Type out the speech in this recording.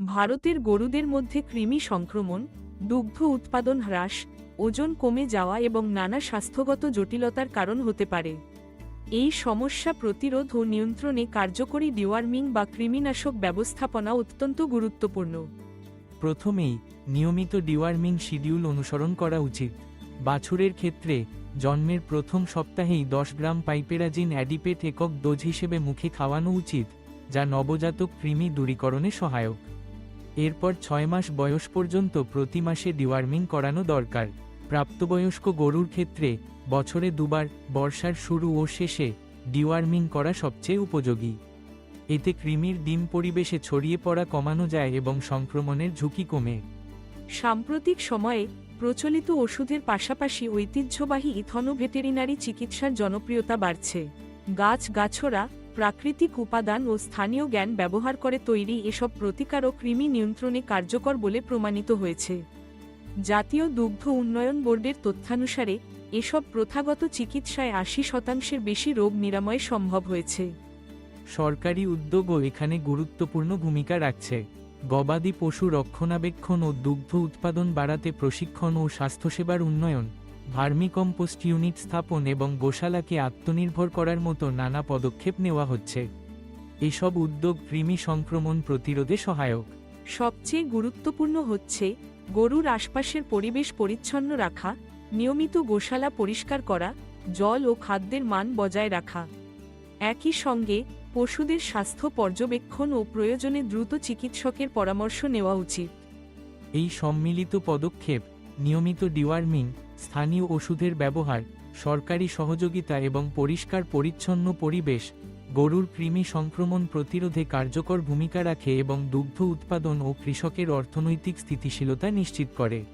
ভারতের গরুদের মধ্যে কৃমি সংক্রমণ, দুগ্ধ উৎপাদন হ্রাস, ওজন কমে যাওয়া এবং নানা স্বাস্থ্যগত জটিলতার কারণ হতে পারে। এই সমস্যা প্রতিরোধ ও নিয়ন্ত্রণে কার্যকরী ডিওয়ার্মিং বা কৃমিনাশক ব্যবস্থাপনা অত্যন্ত গুরুত্বপূর্ণ। প্রথমেই, নিয়মিত ডিওয়ার্মিং শিডিউল অনুসরণ করা উচিত। বাছুরের ক্ষেত্রে, জন্মের প্রথম সপ্তাহেই দশ গ্রাম পাইপেরাজিন অ্যাডিপেট একক ডোজ হিসেবে মুখে খাওয়ানো উচিত, যা নবজাতক কৃমি দূরীকরণে সহায়ক। এরপর ছয় মাস বয়স পর্যন্ত প্রতি মাসে ডিওয়ার্মিং করানো দরকার। প্রাপ্তবয়স্ক গরুর ক্ষেত্রে বছরে দুবার বর্ষার শুরু ও শেষে ডিওয়ার্মিং করা সবচেয়ে উপযোগী। এতে কৃমির ডিম পরিবেশে ছড়িয়ে পড়া কমানো যায় এবং সংক্রমণের ঝুঁকি কমে। সাম্প্রতিক সময়ে প্রচলিত ওষুধের পাশাপাশি ঐতিহ্যবাহী ইথনো ভেটেরিনারি চিকিৎসার জনপ্রিয়তা বাড়ছে। গাছ গাছরা প্রাকৃতিক উপাদান ও স্থানীয় জ্ঞান ব্যবহার করে তৈরি এসব প্রতিকারক কৃমি নিয়ন্ত্রণে কার্যকর বলে প্রমাণিত হয়েছে। জাতীয় দুগ্ধ উন্নয়ন বোর্ডের তথ্যানুসারে, এসব প্রথাগত চিকিৎসায় আশি শতাংশের বেশি রোগ নিরাময় সম্ভব হয়েছে। সরকারি উদ্যোগও এখানে গুরুত্বপূর্ণ ভূমিকা রাখছে। গবাদি পশু রক্ষণাবেক্ষণ ও দুগ্ধ উৎপাদন বাড়াতে প্রশিক্ষণ ও স্বাস্থ্যসেবার উন্নয়ন ভার্মিকম্পোস্ট ইউনিট স্থাপন এবং গোশালাকে আত্মনির্ভর করার মতো নানা পদক্ষেপ নেওয়া হচ্ছে। এসব উদ্যোগ কৃমি সংক্রমণ প্রতিরোধে সহায়ক। সবচেয়ে গুরুত্বপূর্ণ হচ্ছে গরুর আশপাশের পরিবেশ পরিচ্ছন্ন রাখা নিয়মিত গোশালা পরিষ্কার করা জল ও খাদ্যের মান বজায় রাখা। একই সঙ্গে পশুদের স্বাস্থ্য পর্যবেক্ষণ ও প্রয়োজনে দ্রুত চিকিৎসকের পরামর্শ নেওয়া উচিত। এই সম্মিলিত পদক্ষেপ নিয়মিত ডিওয়ার্মিং, স্থানীয় ওষুধের ব্যবহার, সরকারি সহযোগিতা এবং পরিষ্কার পরিচ্ছন্ন পরিবেশ, গরুর কৃমি সংক্রমণ প্রতিরোধে কার্যকর ভূমিকা রাখে এবং দুগ্ধ উৎপাদন ও কৃষকের অর্থনৈতিক স্থিতিশীলতা নিশ্চিত করে।